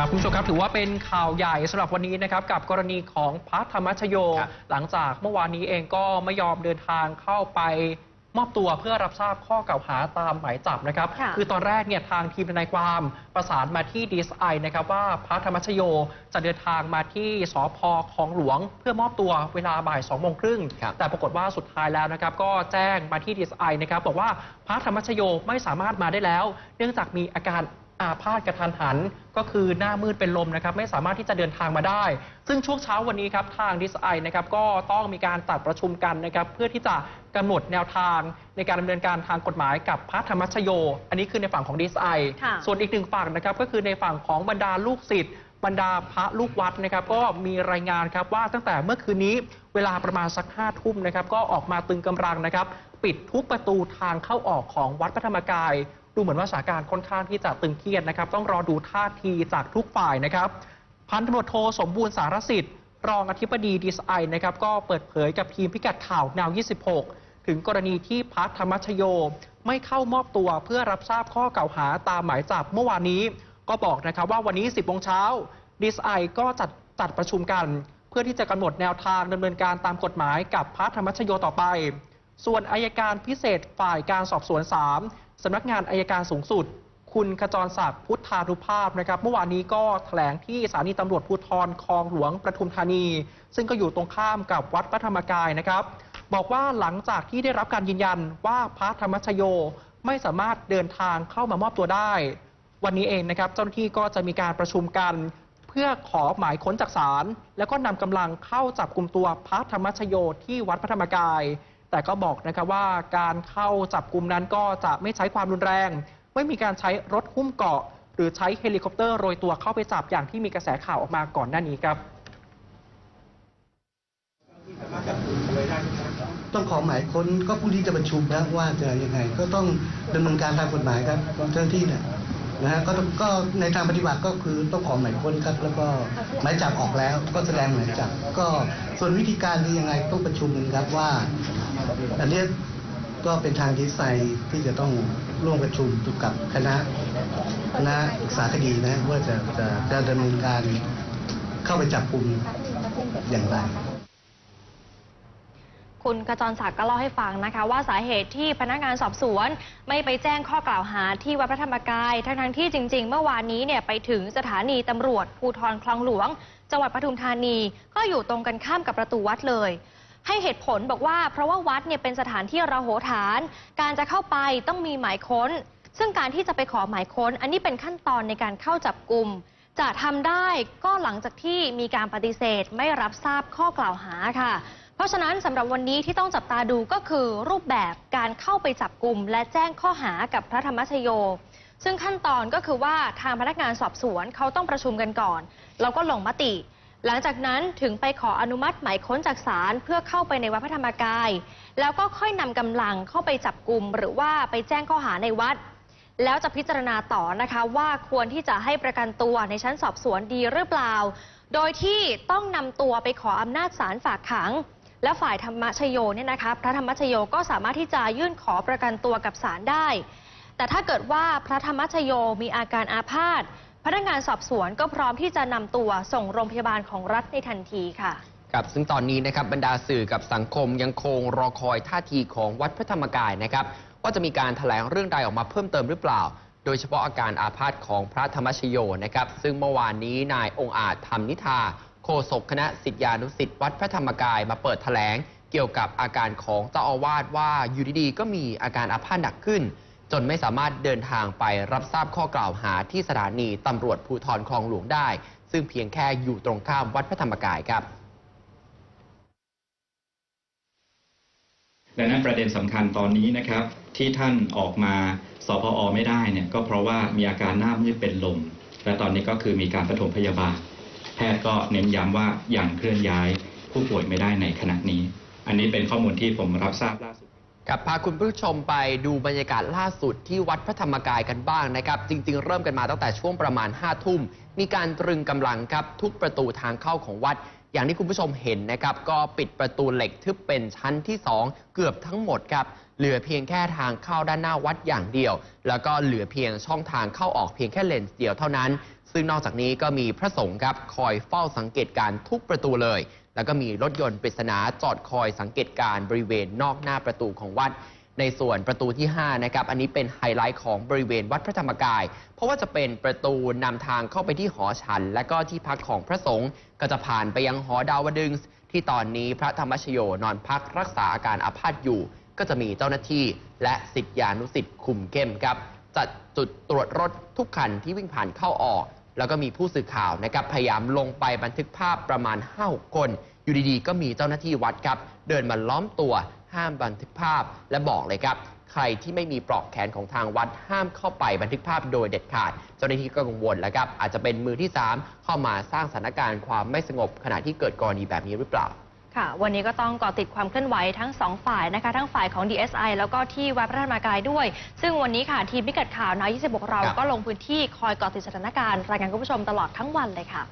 ครับคุณผู้ชมครับถือว่าเป็นข่าวใหญ่สำหรับวันนี้นะครับกับกรณีของพระธรรมชโยครับหลังจากเมื่อวานนี้เองก็ไม่ยอมเดินทางเข้าไปมอบตัวเพื่อรับทราบข้อกล่าวหาตามหมายจับนะครับค่ะอตอนแรกเนี่ยทางทีมทนายความประสานมาที่ดีไอนะครับว่าพระธรรมชโยจะเดินทางมาที่สพคลองหลวง เพื่อมอบตัวเวลาบ่ายสองโมงครึ่งครับแต่ปรากฏว่าสุดท้ายแล้วนะครับ ก็แจ้งมาที่ดีไอนะครับบอกว่าพระธรรมชโยไม่สามารถมาได้แล้ว เนื่องจากมีอาการ อาพาธกระทันหัน ก็คือหน้ามืดเป็นลมนะครับไม่สามารถที่จะเดินทางมาได้ ซึ่งช่วงเช้าวันนี้ครับทางดีไอนะครับก็ต้องมีการตัดประชุมกันนะครับเพื่อที่จะกำหนดแนวทางในการดำเนินการทางกฎหมายกับพระธรรมชโย อันนี้คือในฝั่งของดีไอค่ะส่วนอีกหนึ่งฝั่งนะครับก็คือในฝั่งของบรรดาลูกศิษย์บรรดาพระลูกวัดนะครับก็มีรายงานครับว่าตั้งแต่เมื่อคืนนี้เวลาประมาณสักห้าทุ่มนะครับก็ออกมาตึงกำลังนะครับปิดทุกประตูทางเข้าออกของวัดพระธรรมกาย ดูเหมือนว่าสถานการณ์ค่อนข้างที่จะตึงเครียดนะครับ ต้องรอดูท่าทีจากทุกฝ่ายนะครับ พันตำรวจโทสมบูรณ์สารสิทธิ์ รองอธิบดีดีไอนะครับ ก็เปิดเผยกับทีมพิกัดข่าวนาว 26 ถึงกรณีที่พระธรรมชโย ไม่เข้ามอบตัวเพื่อรับทราบข้อกล่าวหาตามหมายจับเมื่อวานนี้ ก็บอกนะครับว่าวันนี้ 10โมงเช้าดีไอก็จัดจัดประชุมกัน เพื่อที่จะกำหนดแนวทางดำเนินการตามกฎหมายกับพระธรรมชโยต่อไป ส่วนอายการพิเศษฝ่ายการสอบสวน 3 สำนักงานอายการสูงสุด คุณขจรศักดิ์พุทธานุภาพนะครับเมื่อวานนี้ก็แถลงที่สถานีตำรวจภูธรคลองหลวงประทุมธานี ซึ่งก็อยู่ตรงข้ามกับวัดพระธรรมกายนะครับ บอกว่าหลังจากที่ได้รับการยืนยันว่าพระธรรมชโยไม่สามารถเดินทางเข้ามามอบตัวได้ วันนี้เองนะครับ เจ้าหน้าที่ก็จะมีการประชุมกัน เพื่อขอหมายค้นจากศาลแล้วก็นำกำลังเข้าจับกลุ่มตัวพระธรรมชโยที่วัดพระธรรมกาย แต่ก็บอกนะครับว่าการเข้าจับกลุ่มนั้นก็จะไม่ใช้ความรุนแรง ไม่มีการใช้รถหุ้มเกาะ หรือใช้เฮลิคอปเตอร์โรยตัวเข้าไปจับอย่างที่มีกระแสข่าวออกมาก่อนหน้านี้ครับ ต้องขอหมายค้นก็พรุ่งนี้จะประชุมแล้วว่าจะยังไง ก็ต้องดำเนินการตามกฎหมายครับเจ้าหน้าที่เนี่ย นะฮะก็ต้องก็ในทางปฏิบัติก็คือต้องขอหมายค้นครับ แล้วก็หมายจับออกแล้ว ก็แสดงหมายจับก็ส่วนวิธีการคือยังไงต้องประชุมกันครับว่าอันเนี้ยก็เป็นทางดีไซน์ที่จะต้องร่วมประชุมกับคณะคณะศึกษาคดีนะว่าจะจะจะดำเนินการเข้าไปจับกลุ่มอย่างไร คุณกระจรศักดิ์ก็เล่าให้ฟังนะคะ ว่าสาเหตุที่พนักงานสอบสวน ไม่ไปแจ้งข้อกล่าวหาที่วัดพระธรรมกาย ทั้งๆที่จริง ๆ เมื่อวานนี้เนี่ยไปถึงสถานีตำรวจภูธรคลองหลวง จังหวัดปทุมธานี ก็อยู่ตรงกันข้ามกับประตูวัดเลย ให้เหตุผลบอกว่าเพราะว่าวัดเนี่ยเป็นสถานที่ระโหฐาน การจะเข้าไปต้องมีหมายค้น ซึ่งการที่จะไปขอหมายค้น อันนี้เป็นขั้นตอนในการเข้าจับกลุ่มจะทำได้ก็หลังจากที่มีการปฏิเสธไม่รับทราบข้อกล่าวหาค่ะ เพราะฉะนั้นสำหรับวันนี้ที่ต้องจับตาดูก็คือรูปแบบการเข้าไปจับกลุ่ม และแจ้งข้อหากับพระธรรมชโย ซึ่งขั้นตอนก็คือว่าทางพนักงานสอบสวนเขาต้องประชุมกันก่อน แล้วก็ลงมติ หลังจากนั้นถึงไปขออนุมัติหมายค้นจากศาลเพื่อเข้าไปในวัดพระธรรมกาย แล้วก็ค่อยนำกำลังเข้าไปจับกลุ่ม หรือว่าไปแจ้งข้อหาในวัด แล้วจะพิจารณาต่อนะคะว่าควรที่จะให้ประกันตัวในชั้นสอบสวนดีหรือเปล่า โดยที่ต้องนำตัวไปขออำนาจศาลฝากขัง และฝ่ายธรรมชโยเนี่ยนะคะพระธรรมชโยก็สามารถที่จะยื่นขอประกันตัวกับศาลได้ แต่ถ้าเกิดว่าพระธรรมชโยมีอาการอาพาธพนักงานสอบสวนก็พร้อมที่จะนำตัวส่งโรงพยาบาลของรัฐในทันทีค่ะครับซึ่งตอนนี้นะครับบรรดาสื่อกับสังคมยังคงรอคอยท่าทีของวัดพระธรรมกายนะครับว่าจะมีการถแถลงเรื่องใดออกมาเพิ่มเติมหรือเปล่า โดยเฉพาะอาการอาพาธของพระธรรมชโยนะครับซึ่งเมื่อวานนี้นายองค์อาจธรรมนิธา ฆษกคณะสิทธิานุสิทธิ์วัดพระธรรมกายมาเปิดถแถลงเกี่ยวกับอาการของเจ้าอาวาสว่าอยู่ดีๆก็มีอาการอาพาธหนักขึ้น จนไม่สามารถเดินทางไปรับทราบข้อกล่าวหาที่สถานีตำรวจภูธรคลองหลวงได้ ซึ่งเพียงแค่อยู่ตรงข้ามวัดพระธรรมกายครับ ดังนั้นประเด็นสำคัญตอนนี้นะครับ ที่ท่านออกมาสพอไม่ได้เนี่ยก็เพราะว่ามีอาการหน้ามืดเป็นลมและตอนนี้ก็คือมีการปฐมพยาบาล แพทย์ก็เน้นย้ำว่ายังเคลื่อนย้ายผู้ป่วยไม่ได้ในขณะนี้ อันนี้เป็นข้อมูลที่ผมรับทราบล่าสุดกับพาคุณผู้ชมไปดูบรรยากาศล่าสุดที่วัดพระธรรมกายกันบ้างนะครับ จริง ๆ เริ่มกันมาตั้งแต่ช่วงประมาณ5้าทุ่ม มีการตรึงกำลังครับทุกประตูทางเข้าของวัด อย่างที่คุณผู้ชมเห็นนะครับ ก็ปิดประตูเหล็กทึบเป็นชั้นที่ 2 เกือบทั้งหมดครับ เหลือเพียงแค่ทางเข้าด้านหน้าวัดอย่างเดียว แล้วก็เหลือเพียงช่องทางเข้าออกเพียงแค่เลนส์เดียวเท่านั้น ซึ่งนอกจากนี้ก็มีพระสงฆ์ครับคอยเฝ้าสังเกตการณ์ทุกประตูเลย แล้วก็มีรถยนต์ปริศนาจอดคอยสังเกตการณ์บริเวณนอกหน้าประตูของวัด ในส่วนประตูที่ 5 นะครับ อันนี้เป็นไฮไลท์ของบริเวณวัดพระธรรมกาย เพราะว่าจะเป็นประตูนำทางเข้าไปที่หอฉัน และก็ที่พักของพระสงฆ์ก็จะผ่านไปยังหอดาวดึงส์ที่ตอนนี้พระธรรมชโยนอนพักรักษาอาการอาพาธอยู่ ก็จะมีเจ้าหน้าที่และสิทธิานุสิทธิ์คุมเข้มครับจัดจุดตรวจรถทุกคันที่วิ่งผ่านเข้าออก แล้วก็มีผู้สื่อข่าวนะครับพยายามลงไปบันทึกภาพประมาณ5คน อยู่ดีๆ ก็มีเจ้าหน้าที่วัดครับ เดินมาล้อมตัวห้ามบันทึกภาพและบอกเลยครับ ใครที่ไม่มีปลอกแขนของทางวัดห้ามเข้าไปบันทึกภาพโดยเด็ดขาด เจ้าหน้าที่ก็กังวลแล้วครับอาจจะเป็นมือที่ 3 เข้ามาสร้างสถานการณ์ความไม่สงบขณะที่เกิดกรณีแบบนี้หรือเปล่า ค่ะ วันนี้ก็ต้องเกาะติดความเคลื่อนไหวทั้งสองฝ่ายนะคะ ทั้งฝ่ายของ DSI แล้วก็ที่วัดพระธรรมกายด้วย ซึ่งวันนี้ค่ะทีมพิกัดข่าวนาย26 เราครับก็ลงพื้นที่คอยเกาะติดสถานการณ์รายงานคุณผู้ชมตลอดทั้งวันเลยค่ะ